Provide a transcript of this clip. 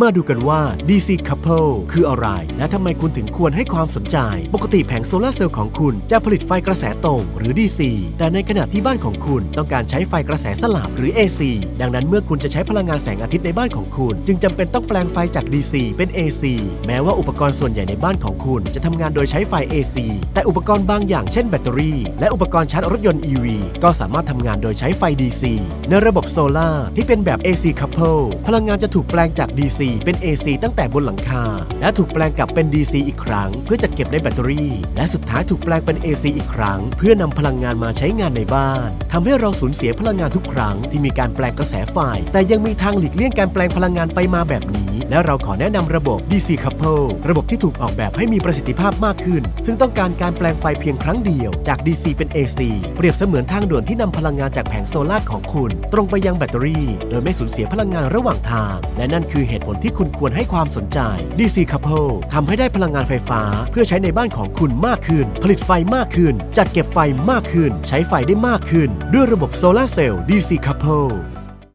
มาดูกันว่า DC Couple คืออะไร และทำไมคุณถึงควรให้ความสนใจ ปกติแผงโซลาเซลล์ของคุณจะผลิตไฟกระแสตรง หรือ DC แต่ในขณะที่บ้านของคุณต้องการใช้ไฟกระแสสลับหรือ AC ดังนั้นเมื่อคุณจะใช้พลังงานแสงอาทิตย์ในบ้านของคุณ จึงจำเป็นต้องแปลงไฟจาก DC เป็น AC แม้ว่าอุปกรณ์ส่วนใหญ่ในบ้านของคุณ จะทำงานโดยใช้ไฟ AC แต่อุปกรณ์บางอย่างเช่นแบตเตอรี่ และอุปกรณ์ชาร์จรถยนต์ EV ก็สามารถทำงานโดยใช้ไฟ DC ในระบบโซลาที่เป็นแบบ AC couple พลังงานจะถูกแปลงจาก DC เป็น AC ตั้งแต่บนหลังคา และถูกแปลงกลับเป็น DC อีกครั้ง เพื่อจัดเก็บในแบตเตอรี่ และสุดท้ายถูกแปลงเป็น AC อีกครั้ง เพื่อนำพลังงานมาใช้งานในบ้าน ทำให้เราสูญเสียพลังงานทุกครั้งที่มีการแปลงกระแสไฟ แต่ยังมีทางหลีกเลี่ยงการแปลงพลังงานไปมาแบบนี้ และเราขอแนะนำระบบ DC couple ระบบที่ถูกออกแบบให้มีประสิทธิภาพมากขึ้น ซึ่งต้องการการแปลงไฟเพียงครั้งเดียวจาก DC เป็น AC เปรียบเสมือนทางด่วนที่นำพลังงานจากแผงโซลาร์ของคุณ ตรงไปยังแบตเตอรี่ โดยไม่สูญเสียพลังงานระหว่างทาง และนั่นคือเหตุผลที่คุณควรให้ความสนใจ DC couple ทำให้ได้พลังงานไฟฟ้า เพื่อใช้ในบ้านของคุณมากขึ้น ผลิตไฟมากขึ้น จัดเก็บไฟมากขึ้น ใช้ไฟได้มากขึ้นด้วยระบบโซลาเซลล์ DC couple